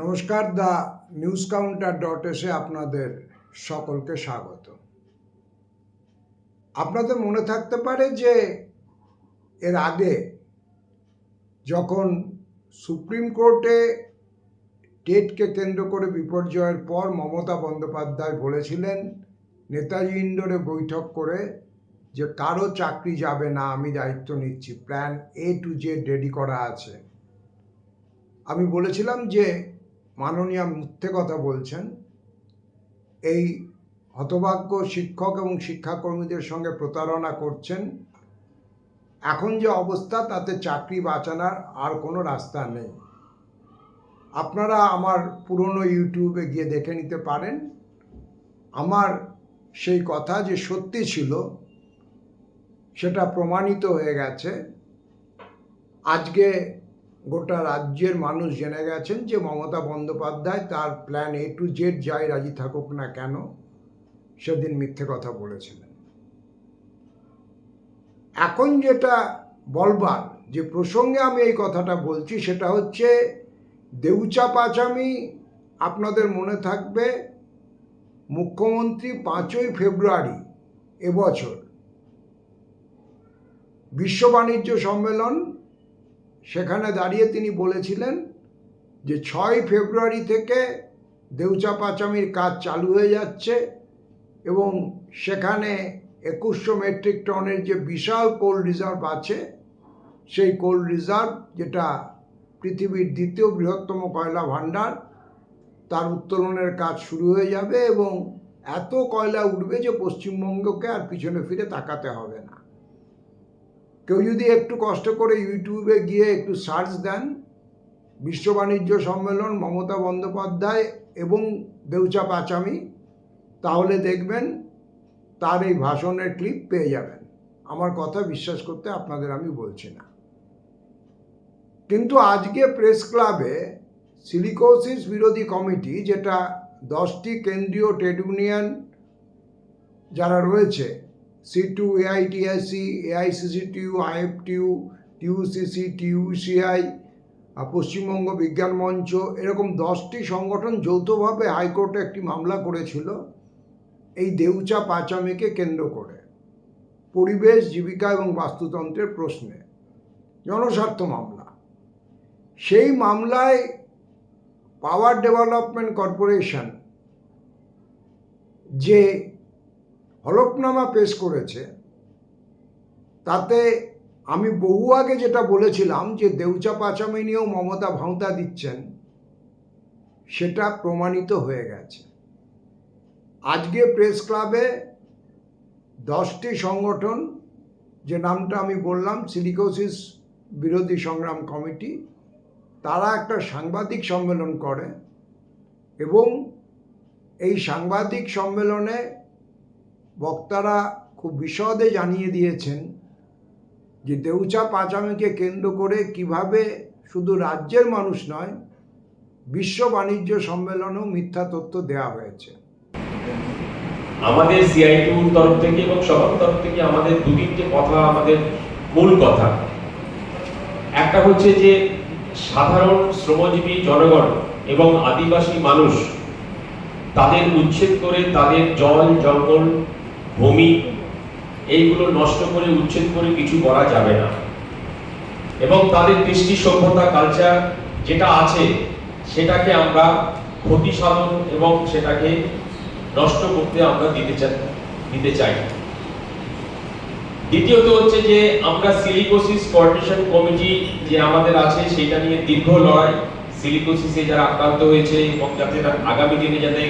নমস্কার, the news counter dot এসে আপনাদের সকলকে স্বাগত। আপনাদের মনে থাকতে পারে যে এর আগে যখন সুপ্রিম কোর্টে টেটকে কেন্দ্র করে বিপর্যয়ের পর মমতা বন্দ্যোপাধ্যায় বলেছিলেন, নেতাজি ইন্ডোরে বৈঠক করে যে কারও চাকরি যাবে না, আমি দায়িত্ব নিচ্ছি, plan A to Z ready করা আছে। আমি বলেছিলাম যে মাননীয় মিথ্যে কথা বলছেন। এই হতভাগ্য শিক্ষক এবং শিক্ষাকর্মীদের সঙ্গে প্রতারণা করছেন। এখন যে অবস্থা, তাতে চাকরি বাঁচানোর আর কোনো রাস্তা নেই। আপনারা আমার পুরনো ইউটিউবে গিয়ে দেখে নিতে পারেন। আমার সেই কথা যে সত্যি ছিল, সেটা প্রমাণিত হয়ে গেছে। আজকে গোটা রাজ্যের মানুষ জেনে গেছেন যে মমতা বন্দ্যোপাধ্যায় তার প্ল্যান এ টু জেড যাই রাজি থাকুক না কেন, সেদিন মিথ্যে কথা বলেছিলেন। এখন যেটা বলবার, যে প্রসঙ্গে আমি এই কথাটা বলছি, সেটা হচ্ছে দেউচা পাচামি আপনাদের মনে থাকবে, মুখ্যমন্ত্রী পাঁচই ফেব্রুয়ারি এবছর বিশ্ব বাণিজ্য সম্মেলন সেখানে দাঁড়িয়ে তিনি বলেছিলেন যে ছয় ফেব্রুয়ারি থেকে দেউচা পাচামির কাজ চালু হয়ে যাচ্ছে এবং সেখানে একুশশো মেট্রিক টনের যে বিশাল কোল্ড রিজার্ভ আছে, সেই কোল্ড রিজার্ভ যেটা পৃথিবীর দ্বিতীয় বৃহত্তম কয়লা ভাণ্ডার, তার উত্তোলনের কাজ শুরু হয়ে যাবে এবং এত কয়লা উঠবে যে পশ্চিমবঙ্গকে আর পিছনে ফিরে তাকাতে হবে না। কেউ যদি একটু কষ্ট করে ইউটিউবে গিয়ে একটু সার্চ দেন, বিশ্ব বাণিজ্য সম্মেলন, মমতা বন্দ্যোপাধ্যায় এবং দেউচা পাচামি, তাহলে দেখবেন তার এই ভাষণের ক্লিপ পেয়ে যাবেন। আমার কথা বিশ্বাস করতে আপনাদের আমি বলছি না। কিন্তু আজকে প্রেস ক্লাবে সিলিকোসিস বিরোধী কমিটি যেটা দশটি কেন্দ্রীয় ট্রেড ইউনিয়ন যারা রয়েছে CITU AITUC AICCTU IFTU TUCC TUCI Paschimbanga Bigyan Mancha, এরকম দশটি সংগঠন যৌথভাবে হাইকোর্টে একটি মামলা করেছিল। এই দেউচা পাচামিকে কেন্দ্র করে। পরিবেশ, জীবিকা এবং বাস্তুতন্ত্রের প্রশ্নে। জনস্বার্থ মামলা। সেই মামলায় পাওয়ার ডেভেলপমেন্ট কর্পোরেশন যে হলফনামা পেশ করেছে, তাতে আমি বহু আগে যেটা বলেছিলাম যে দেউচা পাচামি নিয়েও মমতা ভাঁওতা দিচ্ছেন, সেটা প্রমাণিত হয়ে গেছে। আজকে প্রেস ক্লাবে দশটি সংগঠন, যে নামটা আমি বললাম, সিলিকোসিস বিরোধী সংগ্রাম কমিটি, তারা একটা সাংবাদিক সম্মেলন করে এবং এই সাংবাদিক সম্মেলনে বক্তারা খুব বিশদে জানিয়ে দিয়েছেন যে দেউচা পাচামিকে কেন্দ্র করে কীভাবে শুধু রাজ্যের মানুষ নয়, বিশ্ব বাণিজ্য সম্মেলনেও মিথ্যা তথ্য দেওয়া হয়েছে। আমাদের সিআইটিউর তরফ থেকে এবং সবার তরফ থেকে আমাদের দু তিনটে কথা, আমাদের মূল কথা, একটা হচ্ছে যে সাধারণ শ্রমজীবী জনগণ এবং আদিবাসী মানুষ তাদের উচ্ছেদ করে তাদের জল, জঙ্গল ভূমি, এইগুলো নষ্ট করে, উচ্ছেদ করে কিছু করা যাবে না। এবং তাদের কৃষ্টি সভ্যতা কালচার যেটা আছে, সেটাকে আমরা ক্ষতি সাধন এবং সেটাকে নষ্ট করতে আমরা দিতে চাই দিতে চাই। দ্বিতীয়ত হচ্ছে যে, আমরা সিলিকোসিস কোঅর্ডিনেশন কমিটি যে আমাদের আছে, সেটা নিয়ে দীর্ঘ লড়াই। সিলিকোসিসে যারা আক্রান্ত হয়েছে এবং যাতে আগামী দিনে যাতে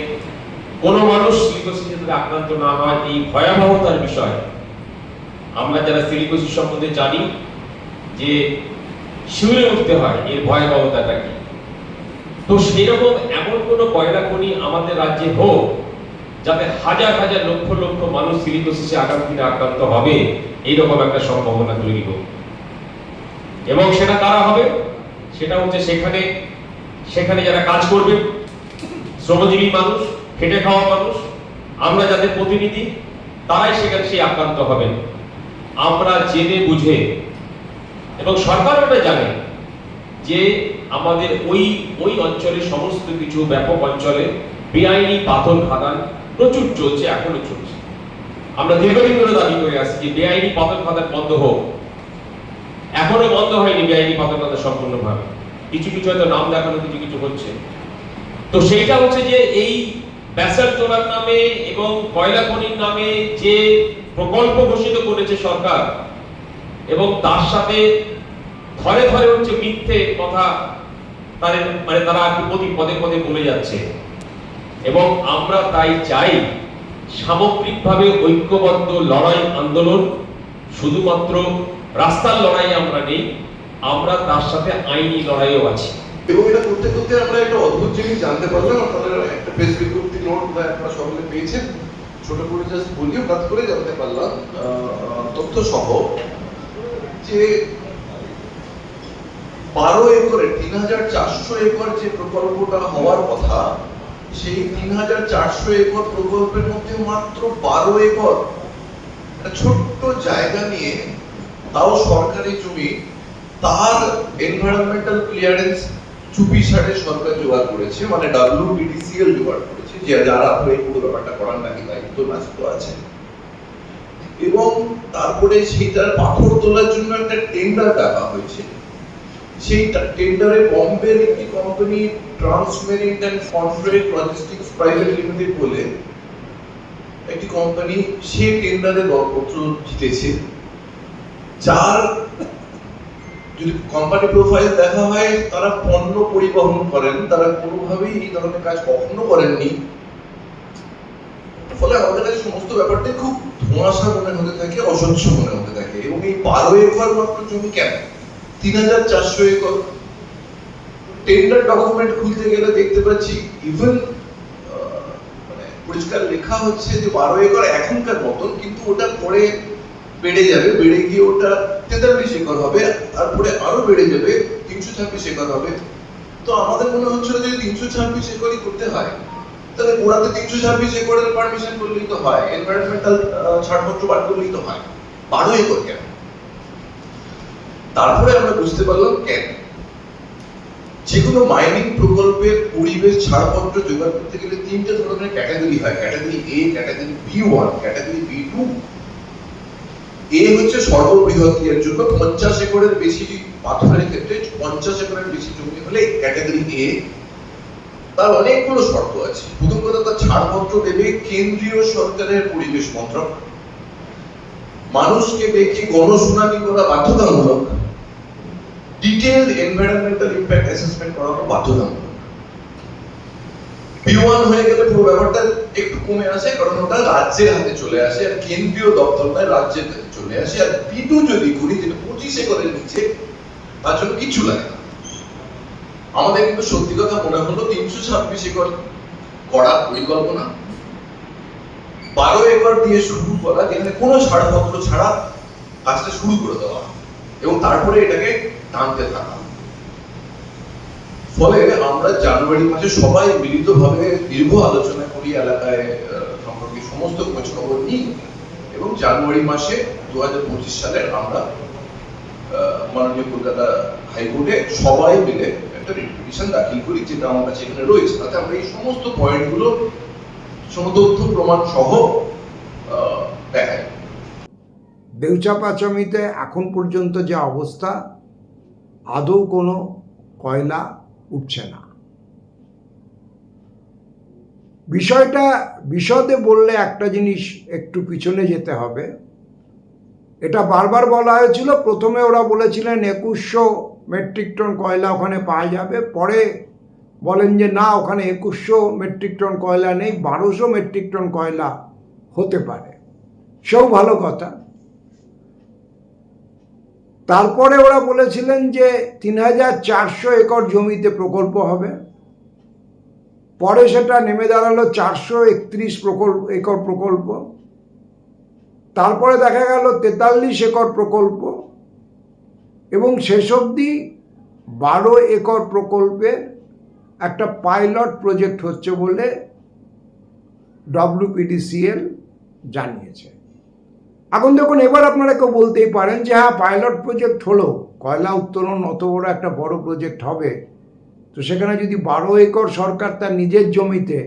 কোনো মানুষ সিলিকোসিসে যাতে আক্রান্ত না হয়, এই ভয়াবহতার বিষয়, আমরা যারা সিলিকোসিস সম্বন্ধে জানি যে শিউরে উঠতে হয়, এর ভয়াবহতাটা কি? তো সেরকম এমন কোনো কয়লা খনি আমাদের রাজ্যে হোক, যাতে হাজার হাজার লক্ষ লক্ষ মানুষ সিলিকোসিসে আগামী আক্রান্ত হবে, এইরকম একটা সম্ভাবনা তৈরি হোক। এবং সেটা তারা হবে? সেটা হচ্ছে সেখানে সেখানে যারা কাজ করবে, শ্রমজীবী মানুষ খেটে খাওয়া মানুষ, আমরা যাদের প্রতিনিধি, তারাই সেখানে সেই আক্রান্ত হবেন। আমরা জেনে বুঝে, এবং সরকার ওটা জানে যে আমাদের ওই ওই অঞ্চলে সমস্ত কিছু ব্যাপক অঞ্চলে বেআইনি পাথর খাদান প্রচুর চলছে, এখনও চলছে। আমরা দীর্ঘদিন ধরে দাবি করে আসছি যে বেআইনি পাথর খাদান বন্ধ হোক। এখনও বন্ধ হয়নি বেআইনি পাথর খাদান সম্পূর্ণভাবে। কিছু কিছু হয়তো নাম দেখানো, কিছু কিছু হচ্ছে। তো সেইটা হচ্ছে যে এই ব্যাসাল তোলার নামে এবং কয়লা খনির নামে যে প্রকল্প ঘোষিত করেছে সরকার এবং তার সাথে ধরে ধরে হচ্ছে মিথ্যে কথা তাদের মানে তারা প্রতি পদে পদে বলে যাচ্ছে। এবং আমরা তাই চাই সামগ্রিকভাবে ঐক্যবদ্ধ লড়াই আন্দোলন, শুধুমাত্র রাস্তার লড়াই আমরা নেই, আমরা তার সাথে আইনি লড়াইও আছি। এবং এটা করতে করতে আমরা একটা অদ্ভুত জিনিস জানতে পারলাম আপনাদের একটা প্রেস বিজ্ঞপ্তি নোট বোধহয় আপনারা সকলে পেয়েছেন। ছোট করে জাস্ট বলি হঠাৎ করে জানতে পারলাম। তথ্য সহ যে বারো একরে তিন হাজার চারশো একর যে প্রকল্পটা হওয়ার কথা, সেই তিন হাজার চারশো একর প্রকল্পের মধ্যে মাত্র বারো একর ছোট্ট জায়গা নিয়ে তাও সরকারি জমি, তার এনভায়রনমেন্টাল ক্লিয়ারেন্স চুপি সারে সরকার জোগাড় করেছে মানে ডাব্লিউবিডিসিএল জোগাড় করেছে। যে যারা তো পুরো ব্যাপারটা করার নাকি দায়িত্ব ন্যস্ত আছে। এবং তারপরে সেইটার পাথর তোলার জন্য একটা টেন্ডার ডাকা হয়েছে। সেই টেন্ডারে বম্বের একটি company Transmarine and contract logistics private limited বলে একটি কোম্পানি সেই টেন্ডারে দরপত্র জিতেছে। যার যদি কোম্পানি প্রোফাইল দেখা হয়, তারা পণ্য পরিবহন করেন, তারা কোনোভাবেই এই ধরনের কাজ কখনো করেননি। ফলে আমাদের কাছে সমস্ত ব্যাপারটাই খুব ধোঁয়াশা মনে হতে থাকে অস্বচ্ছ মনে হতে থাকে। এবং এই বারো একর মাত্র জমি কেন? তিন হাজার চারশো একর। টেন্ডার ডকুমেন্ট খুলতে গেলে দেখতে পাচ্ছি ইভেন মানে পরিষ্কার লেখা হচ্ছে যে বারো একর এখনকার মতন, কিন্তু ওটা পরে বেড়ে যাবে, বেড়ে গিয়ে ওটা তেতাল্লিশ একর হবে, তারপরে আরও বেড়ে যাবে, তিনশো ছাব্বিশ একর হবে। তো আমাদের মনে হচ্ছিল যে তিনশো ছাব্বিশ একরই করতে হয়, তাহলে তিনশো ছাব্বিশ একরের পারমিশন করলেই তো হয় এনভায়রনমেন্টাল ছাড়পত্র বার করলেই তো হয়, বারো একর কেন? তারপরে আমরা বুঝতে পারলাম কেন? যে কোনো মাইনিং প্রকল্পের পরিবেশ ছাড়পত্র জোগাড় করতে গেলে তিনটে ধরনের ক্যাটাগরি হয় category A category B one category B two A হচ্ছে সর্ববৃহৎ এর জন্য পঞ্চাশ একরের বেশি পাথরের ক্ষেত্রে পঞ্চাশ একরের বেশি জমি হলে ক্যাটাগরি এ তার অনেকগুলো শর্ত আছে। প্রথম কথা, তার ছাড়পত্র দেবে কেন্দ্রীয় সরকারের পরিবেশ মন্ত্রক মানুষকে দেখে গণশুনানি করা বাধ্যতামূলক। ডিটেইলড এনভায়রনমেন্টাল ইম্প্যাক্ট অ্যাসেসমেন্ট করানো বাধ্যতামূলক। বি হয়ে গেলে পুরো ব্যাপারটা একটু কমে আসে, কারণ ওটা রাজ্যের হাতে চলে আসে আর কেন্দ্রীয় দপ্তর নয় রাজ্যের হাতে চলে আসে। আর বি যদি করি, যেটা পঁচিশ একরের নিচে তার জন্য কিছু লাগে না। আমাদের কিন্তু সত্যি কথা মনে হলো তিনশো ছাব্বিশ একর করা পরিকল্পনা। বারো একর দিয়ে শুরু করা, যেখানে কোনো ছাড়পত্র ছাড়া কাজটা শুরু করে দেওয়া। এবং তারপরে এটাকে টানতে থাকা। ফলে আমরা জানুয়ারি মাসে সবাই মিলিতভাবে দীর্ঘ আলোচনা করি এলাকায় সম্পর্কে সমস্ত খোঁজ খবর নিই এবং জানুয়ারি মাসে দু হাজার পঁচিশ সালের আমরা মাননীয় কলকাতা হাইকোর্টে সবাই মিলে একটা রিপিটিশন দাখিল করি যেটা আমার কাছে এখানে রয়েছে। তাতে আমরা এই সমস্ত পয়েন্টগুলো সমতথ্য প্রমাণ সহ দেখাই। দেউচা পাচামিতে এখন পর্যন্ত যে অবস্থা, আদৌ কোনো কয়লা উঠছে না। বিষয়টা, বিশদে বললে একটা জিনিস একটু পিছনে যেতে হবে। এটা বারবার বলা হয়েছিল, প্রথমে ওরা বলেছিলেন একুশশো মেট্রিক টন কয়লা ওখানে পাওয়া যাবে, পরে বলেন যে না, ওখানে একুশশো মেট্রিক টন কয়লা নেই, বারোশো মেট্রিক টন কয়লা হতে পারে। সেও ভালো কথা। তারপরে ওরা বলেছিলেন যে তিন হাজার চারশো একর জমিতে প্রকল্প হবে। পরে সেটা নেমে দাঁড়াল চারশো একত্রিশ প্রকল্প একর প্রকল্প। তারপরে দেখা গেল তেতাল্লিশ একর প্রকল্প। এবং শেষ অবধি বারো একর প্রকল্পের একটা পাইলট প্রজেক্ট হচ্ছে বলে ডব্লিউপিডিসিএল জানিয়েছে। এখন দেখুন, এবার আপনারা কেউ বলতেই পারেন যে হ্যাঁ পাইলট প্রজেক্ট হলো। কয়লা উত্তোলন অত বড় একটা বড় প্রজেক্ট হবে। তো সেখানে যদি বারো একর সরকার তার নিজের জমিতে,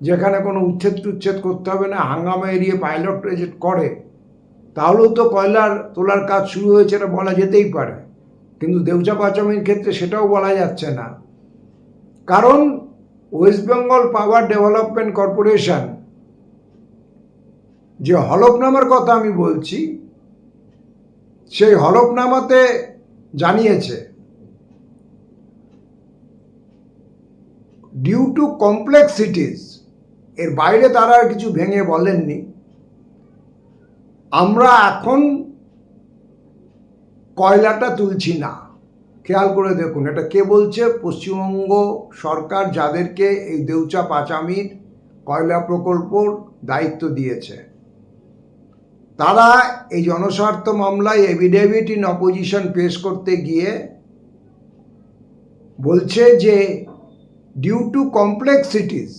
যেখানে কোনো উচ্ছেদ টুচ্ছেদ করতে হবে না, হাঙ্গামা এরিয়ে পাইলট প্রজেক্ট করে, তাহলেও তো কয়লার তোলার কাজ শুরু হয়েছে এটা বলা যেতেই পারে। কিন্তু দেউচা পাচামির ক্ষেত্রে সেটাও বলা যাচ্ছে না। কারণ West Bengal power development corporation যে হলফনামার কথা আমি বলছি, সেই হলফনামাতে জানিয়েছে ডিউ টু কমপ্লেক্সিটিস এর বাইরে তারা আর কিছু ভেঙে বলেননি, আমরা এখন কয়লাটা তুলছি না। খেয়াল করে দেখুন, এটা কে বলছে? পশ্চিমবঙ্গ সরকার যাদেরকে এই দেউচা পাচামির কয়লা প্রকল্পর দায়িত্ব দিয়েছে। তারা এই জনস্বার্থ মামলায় এভিডেভিট ইন অপোজিশন পেশ করতে গিয়ে বলছে যে ডিউ টু কমপ্লেক্সিটিস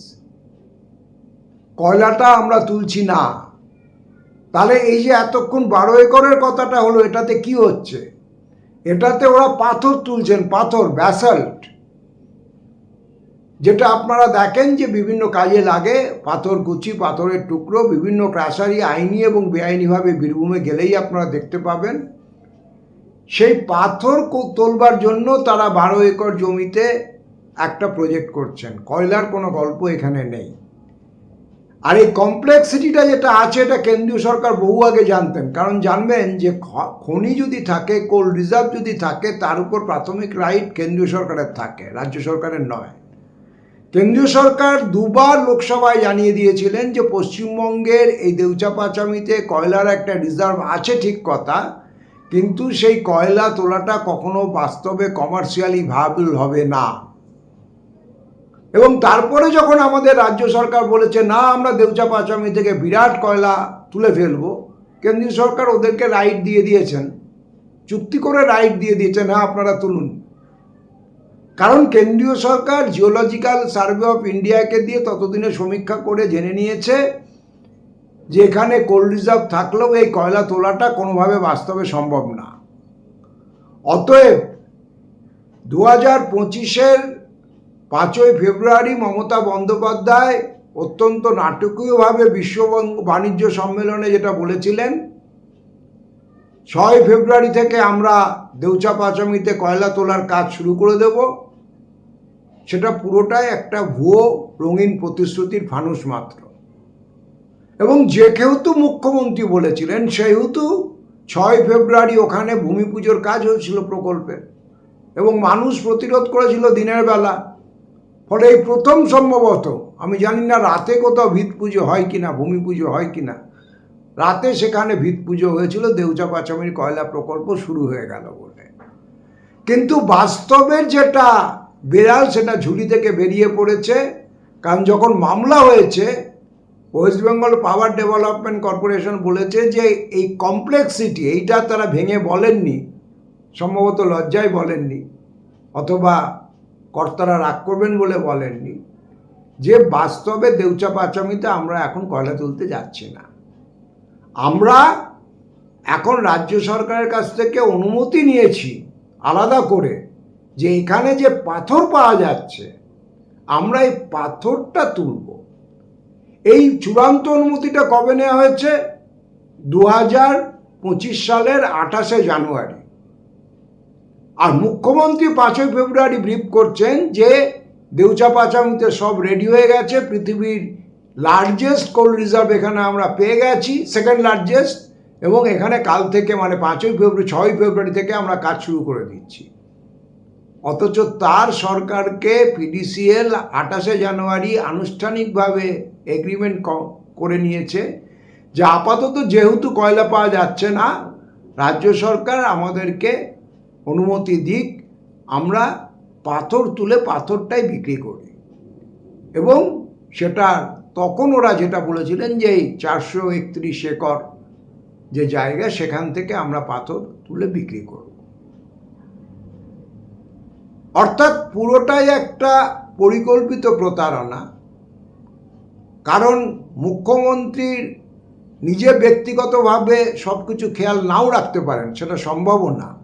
কয়লাটা আমরা তুলছি না। তাহলে এই যে এতক্ষণ বারো একরের কথাটা হলো, এটাতে কি হচ্ছে? এটাতে ওরা পাথর তুলছেন, পাথর ব্যাসাল্ট যেটা আপনারা দেখেন যে বিভিন্ন কাজে লাগে, পাথর কুচি, পাথরের টুকরো, বিভিন্ন ক্রাশারি আইনি এবং বেআইনিভাবে বীরভূমে গেলেই আপনারা দেখতে পাবেন। সেই পাথর তোলবার জন্য তারা বারো একর জমিতে একটা প্রজেক্ট করছেন। কয়লার কোনো গল্প এখানে নেই। আর এই কমপ্লেক্সিটিটা যেটা আছে, এটা কেন্দ্রীয় সরকার বহু আগে জানতেন। কারণ জানবেন যে খনি যদি থাকে কোল রিজার্ভ যদি থাকে, তার উপর প্রাথমিক রাইট কেন্দ্রীয় সরকারের থাকে, রাজ্য সরকারের নয়। কেন্দ্রীয় সরকার দুবার লোকসভায় জানিয়ে দিয়েছিলেন যে পশ্চিমবঙ্গের এই দেউচা পাচামিতে কয়লার একটা রিজার্ভ আছে ঠিক কথা, কিন্তু সেই কয়লা তোলাটা কখনো বাস্তবে কমার্শিয়ালি ভাবল হবে না। এবং তারপরে যখন আমাদের রাজ্য সরকার বলেছে, না, আমরা দেউচা পাচামি থেকে বিরাট কয়লা তুলে ফেলব, কেন্দ্রীয় সরকার ওদেরকে রাইট দিয়ে দিয়েছেন। চুক্তি করে রাইট দিয়ে দিয়েছেন হ্যাঁ আপনারা তুলুন। কারণ কেন্দ্রীয় সরকার জিওলজিক্যাল সার্ভে অফ ইন্ডিয়াকে দিয়ে ততদিনে সমীক্ষা করে জেনে নিয়েছে যে এখানে কোল্ড রিজার্ভ থাকলেও এই কয়লা তোলাটা কোনোভাবে বাস্তবে সম্ভব না। অতএব দু হাজার পঁচিশের পাঁচই ফেব্রুয়ারি মমতা বন্দ্যোপাধ্যায় অত্যন্ত নাটকীয়ভাবে বিশ্ব বাণিজ্য সম্মেলনে যেটা বলেছিলেন, ছয় ফেব্রুয়ারি থেকে আমরা দেউচা পাচামিতে কয়লা তোলার কাজ শুরু করে দেব। সেটা পুরোটাই একটা ভুয়ো রঙিন প্রতিশ্রুতির ফানুস মাত্র। এবং যে যেহেতু মুখ্যমন্ত্রী বলেছিলেন, সেহেতু ছয় ফেব্রুয়ারি ওখানে ভূমি পুজোর কাজ হয়েছিল প্রকল্পের এবং মানুষ প্রতিরোধ করেছিল দিনের বেলা। ফলে এই প্রথম সম্ভবত, আমি জানি না রাতে কোথাও ভিত পুজো হয় কি না ভূমি পুজো হয় কি না রাতে সেখানে ভিত পুজো হয়েছিল, দেউচা পাচামির কয়লা প্রকল্প শুরু হয়ে গেল বলে কিন্তু বাস্তবের যেটা বেড়াল সেটা ঝুলি থেকে বেরিয়ে পড়েছে। কারণ যখন মামলা হয়েছে, West Bengal power development corporation বলেছে যে এই কমপ্লেক্সিটি এইটা তারা ভেঙে বলেননি, সম্ভবত লজ্জায় বলেননি, অথবা কর্তারা রাগ করবেন বলে বলেননি। যে বাস্তবে দেউচা পাচামিতে আমরা এখন কয়লা তুলতে যাচ্ছি না। আমরা এখন রাজ্য সরকারের কাছ থেকে অনুমতি নিয়েছি, আলাদা করে যে এখানে যে পাথর পাওয়া যাচ্ছে, আমরা এই পাথরটা তুলব। এই চূড়ান্ত অনুমতিটা কবে নেওয়া হয়েছে? দু হাজার পঁচিশ সালের আঠাশে জানুয়ারি। আর মুখ্যমন্ত্রী পাঁচই ফেব্রুয়ারি ব্রিফ করছেন যে দেউচা পাচামিতে সব রেডি হয়ে গেছে, পৃথিবীর লার্জেস্ট কোল্ড রিজার্ভ এখানে আমরা পেয়ে গেছি সেকেন্ড লার্জেস্ট এবং এখানে কাল থেকে মানে পাঁচই ফেব্রুয়ারি, ছয়ই ফেব্রুয়ারি থেকে আমরা কাজ শুরু করে দিচ্ছি। অথচ তার সরকারকে পিডিসিএল আঠাশে জানুয়ারি আনুষ্ঠানিকভাবে এগ্রিমেন্ট করে নিয়েছে। যে আপাতত যেহেতু কয়লা পাওয়া যাচ্ছে না, রাজ্য সরকার আমাদেরকে অনুমতি দিক, আমরা পাথর তুলে পাথরটাই বিক্রি করি। এবং সেটা তখন ওরা যেটা বলেছিলেন যে এই চারশো একত্রিশ একর যে জায়গা, সেখান থেকে আমরা পাথর তুলে বিক্রি করব। অর্থাৎ পুরোটাই একটা পরিকল্পিত প্রতারণা। কারণ মুখ্যমন্ত্রীর নিজে ব্যক্তিগতভাবে সব কিছু খেয়াল নাও রাখতে পারেন, সেটা সম্ভবও না।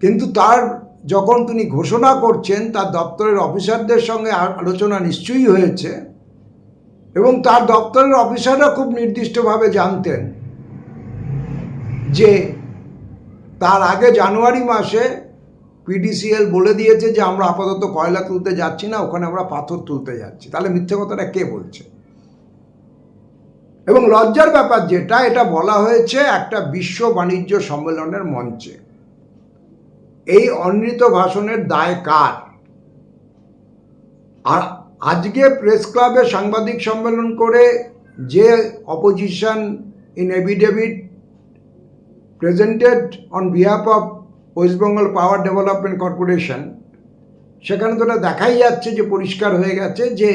কিন্তু তার যখন তিনি ঘোষণা করছেন, তার দপ্তরের অফিসারদের সঙ্গে আলোচনা নিশ্চয়ই হয়েছে এবং তার দপ্তরের অফিসাররা খুব নির্দিষ্টভাবে জানতেন যে তার আগে জানুয়ারি মাসে পিডিসিএল বলে দিয়েছে যে আমরা আপাতত কয়লা তুলতে যাচ্ছি না, ওখানে আমরা পাথর তুলতে যাচ্ছি। তাহলে মিথ্যে কথাটা কে বলছে? এবং লজ্জার ব্যাপার যেটা, এটা বলা হয়েছে একটা বিশ্ব বাণিজ্য সম্মেলনের মঞ্চে। এই অনৃত ভাষণের দায় কার? আর আজকে প্রেস ক্লাবে সাংবাদিক সম্মেলন করে যে opposition in affidavit presented on behalf of West Bengal power development corporation সেখানে তো দেখাই যাচ্ছে যে পরিষ্কার হয়ে গেছে যে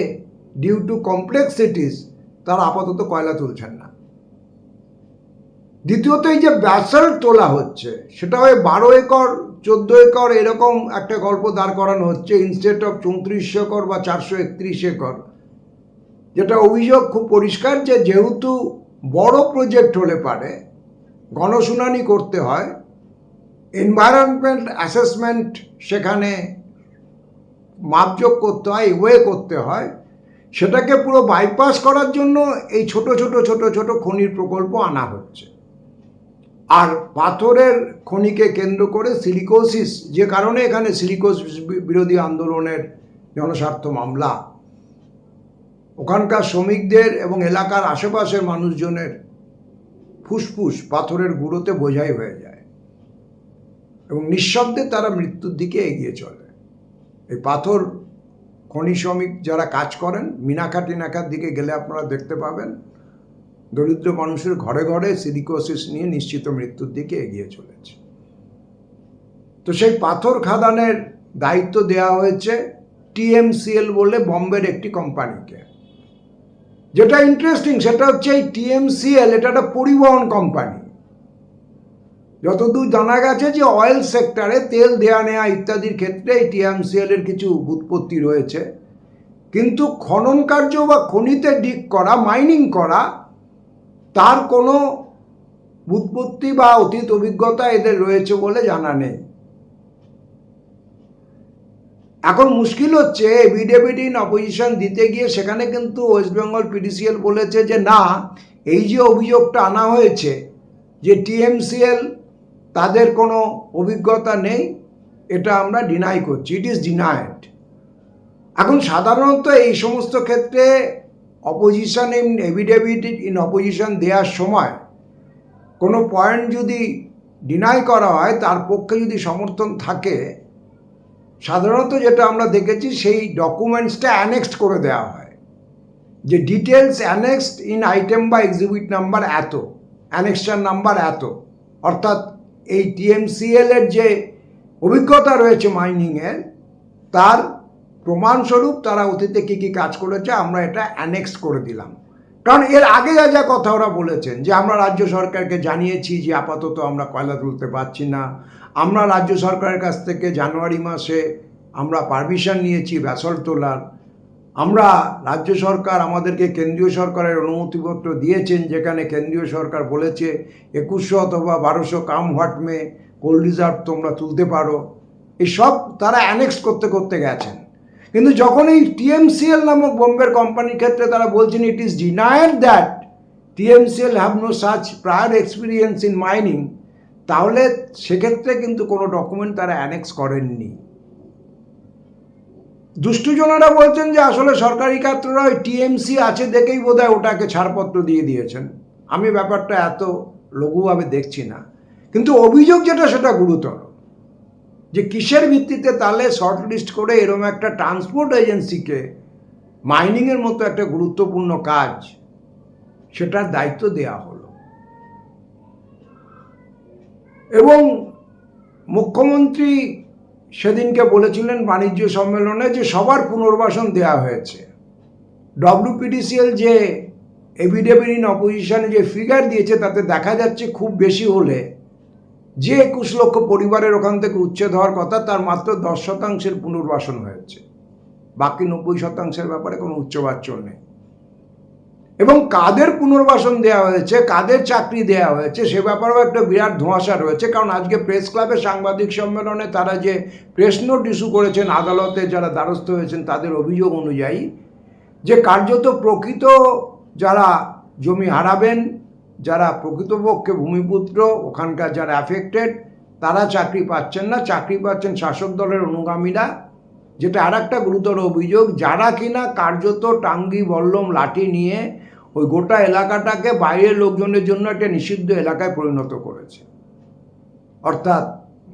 ডিউ টু কমপ্লেক্সিটিস তারা আপাতত কয়লা তুলছেন না। দ্বিতীয়ত এই যে ব্যাসাল্ট তোলা হচ্ছে, সেটা ওই বারো একর, চোদ্দ একর এরকম একটা গল্প দাঁড় করানো হচ্ছে ইনস্টেড অফ চৌত্রিশ একর বা চারশো একত্রিশ একর। যেটা অভিযোগ খুব পরিষ্কার যে যেহেতু বড় প্রজেক্ট হলে পারে, গণশুনানি করতে হয় এনভায়রনমেন্ট অ্যাসেসমেন্ট সেখানে মাপযোগ করতে হয় ওয়ে করতে হয়। সেটাকে পুরো বাইপাস করার জন্য এই ছোট ছোট ছোট ছোট খনির প্রকল্প আনা হচ্ছে। আর পাথরের খনিকে কেন্দ্র করে সিলিকোসিস, যে কারণে এখানে সিলিকোসিস বি- বিরোধী আন্দোলনের জনস্বার্থ মামলা। ওখানকার শ্রমিকদের এবং এলাকার আশেপাশের মানুষজনের ফুসফুস পাথরের গুঁড়োতে বোঝাই হয়ে যায়। এবং নিঃশব্দে তারা মৃত্যুর দিকে এগিয়ে চলে। এই পাথর খনি শ্রমিক যারা কাজ করেন মিনাখা টিনাখার দিকে গেলে আপনারা দেখতে পাবেন, দরিদ্র মানুষের ঘরে ঘরে সিলিকোসিস নিয়ে নিশ্চিত মৃত্যুর দিকে এগিয়ে চলেছে। তো সেই পাথর খাদানের দায়িত্ব দেওয়া হয়েছে টিএমসিএল বলে বম্বের একটি কোম্পানিকে। যেটা ইন্টারেস্টিং সেটা হচ্ছে এই টিএমসিএল, এটা একটা পরিবহন কোম্পানি। যতদূর জানা গেছে যে অয়েল সেক্টরে তেল দেয়া নেয়া ইত্যাদির ক্ষেত্রে এই টিএমসিএল এর কিছু উৎপত্তি রয়েছে। কিন্তু খনন কার্য বা খনিতে ডিগ করা মাইনিং করা, তার কোনো উৎপত্তি বা অতীত অভিজ্ঞতা এদের রয়েছে বলে জানা নেই। এখন মুশকিল হচ্ছে এভিডেভিট ইন অপোজিশন দিতে গিয়ে সেখানে কিন্তু ওয়েস্ট বেঙ্গল পিডিসিএল বলেছে যে না, এই যে অভিযোগটা আনা হয়েছে যে টিএমসিএল তাদের কোনো অভিজ্ঞতা নেই, এটা আমরা ডিনাই করছি ইট ইজ ডিনায়েড এখন সাধারণত এই সমস্ত ক্ষেত্রে opposition in affidavit in opposition দেওয়ার সময় কোনো পয়েন্ট যদি ডিনাই করা হয়, তার পক্ষে যদি সমর্থন থাকে, সাধারণত যেটা আমরা দেখেছি, সেই ডকুমেন্টসটা অ্যানেক্সড করে দেওয়া হয়। যে ডিটেলস অ্যানেক্সড ইন আইটেম বা এক্সিবিট নাম্বার এত অ্যানেক্সচার নাম্বার এত, অর্থাৎ এই টিএমসিএল এর যে অভিজ্ঞতা রয়েছে মাইনিংয়ের তার প্রমাণস্বরূপ তারা অতীতে কী কী কাজ করেছে, আমরা এটা অ্যানেক্স করে দিলাম। কারণ এর আগে যা যা কথা ওরা বলেছেন, যে আমরা রাজ্য সরকারকে জানিয়েছি যে আপাতত আমরা কয়লা তুলতে পারছি না, আমরা রাজ্য সরকারের কাছ থেকে জানুয়ারি মাসে আমরা পারমিশন নিয়েছি ব্যাসল্ট তোলার আমরা রাজ্য সরকার আমাদেরকে কেন্দ্রীয় সরকারের অনুমতিপত্র দিয়েছেন, যেখানে কেন্দ্রীয় সরকার বলেছে একুশশো অথবা বারোশো come what may coal reserve তোমরা তুলতে পারো। এসব তারা অ্যানেক্স করতে করতে গেছেন। কিন্তু যখন এই টিএমসিএল নামক বোম্বের কোম্পানির ক্ষেত্রে তারা বলছেন it is denied that TMCL have no such prior experience in mining তাহলে সেক্ষেত্রে কিন্তু কোনো ডকুমেন্ট তারা অ্যানেক্স করেননি। দুষ্টুজনেরা বলছেন যে আসলে সরকারি কাত্ররা ওই টিএমসি আছে দেখেই বোধহয় ওটাকে ছাড়পত্র দিয়ে দিয়েছেন। আমি ব্যাপারটা এত লঘুভাবে দেখছি না। কিন্তু অভিযোগ যেটা, সেটা গুরুতর। যে কিসের ভিত্তিতে তাহলে শর্ট লিস্ট করে এরকম একটা ট্রান্সপোর্ট এজেন্সিকে মাইনিংয়ের মতো একটা গুরুত্বপূর্ণ কাজ, সেটার দায়িত্ব দেওয়া হলো। এবং মুখ্যমন্ত্রী সেদিনকে বলেছিলেন বাণিজ্য সম্মেলনে যে সবার পুনর্বাসন দেওয়া হয়েছে। ডব্লিউপিডিসিএল যে এভিডেভিট ইন অপোজিশনে যে ফিগার দিয়েছে, তাতে দেখা যাচ্ছে খুব বেশি হলে যে একুশ লক্ষ পরিবারের ওখান থেকে উচ্ছেদ হওয়ার কথা, তার মাত্র দশ শতাংশের পুনর্বাসন হয়েছে। বাকি নব্বই শতাংশের ব্যাপারে কোনো উচ্চবাচ্য নেই। এবং কাদের পুনর্বাসন দেওয়া হয়েছে, কাদের চাকরি দেওয়া হয়েছে, সে ব্যাপারেও একটা বিরাট ধোঁয়াশা রয়েছে। কারণ আজকে প্রেস ক্লাবে সাংবাদিক সম্মেলনে তারা যে প্রেস নোট ইস্যু করেছেন, আদালতে যারা দ্বারস্থ হয়েছেন তাদের অভিযোগ অনুযায়ী, যে কার্যত প্রকৃত যারা জমি হারাবেন, যারা প্রকৃতপক্ষে ভূমিপুত্র, ওখানকার যারা অ্যাফেক্টেড তারা চাকরি পাচ্ছেন না। চাকরি পাচ্ছেন শাসক দলের অনুগামীরা, যেটা আর একটা গুরুতর অভিযোগ, যারা কিনা কার্যত টাঙ্গি, বল্লম, লাঠি নিয়ে ওই গোটা এলাকাটাকে বাইরের লোকজনের জন্য একটা নিষিদ্ধ এলাকায় পরিণত করেছে। অর্থাৎ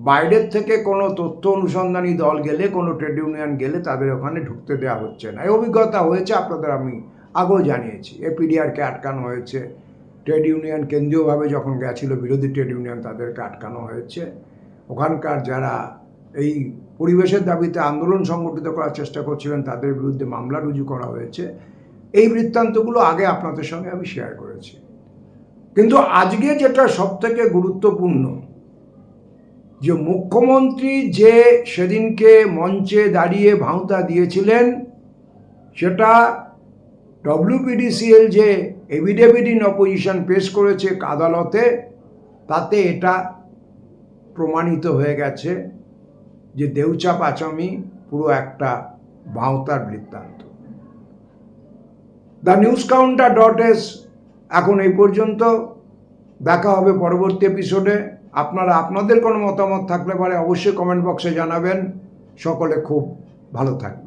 বাইরের থেকে কোনো তথ্য অনুসন্ধানী দল গেলে, কোনো ট্রেড ইউনিয়ন গেলে তাদের ওখানে ঢুকতে দেওয়া হচ্ছে না। এই অভিজ্ঞতা হয়েছে, আপনাদের আমি আগেও জানিয়েছি। এপিডিআরকে আটকানো হয়েছে। ট্রেড ইউনিয়ন কেন্দ্রীয়ভাবে যখন গেছিল, বিরোধী ট্রেড ইউনিয়ন তাদেরকে আটকানো হয়েছে। ওখানকার যারা এই পরিবেশের দাবিতে আন্দোলন সংগঠিত করার চেষ্টা করছিলেন, তাদের বিরুদ্ধে মামলা রুজু করা হয়েছে। এই বৃত্তান্তগুলো আগে আপনাদের সঙ্গে আমি শেয়ার করেছি। কিন্তু আজকে যেটা সবথেকে গুরুত্বপূর্ণ, যে মুখ্যমন্ত্রী যে সেদিনকে মঞ্চে দাঁড়িয়ে ভাঁওতা দিয়েছিলেন, সেটা ডব্লিউপিডিসিএল যে এভিডেভিট ইন অপোজিশন পেশ করেছে আদালতে তাতে এটা প্রমাণিত হয়ে গেছে যে দেউচা পাচামি পুরো একটা ভাঁওতার বৃত্তান্ত। The news counter dot S এখন এই পর্যন্ত। দেখা হবে পরবর্তী এপিসোডে আপনারা, আপনাদের কোনো মতামত থাকলে পারে অবশ্যই কমেন্ট বক্সে জানাবেন। সকলে খুব ভালো থাকবেন।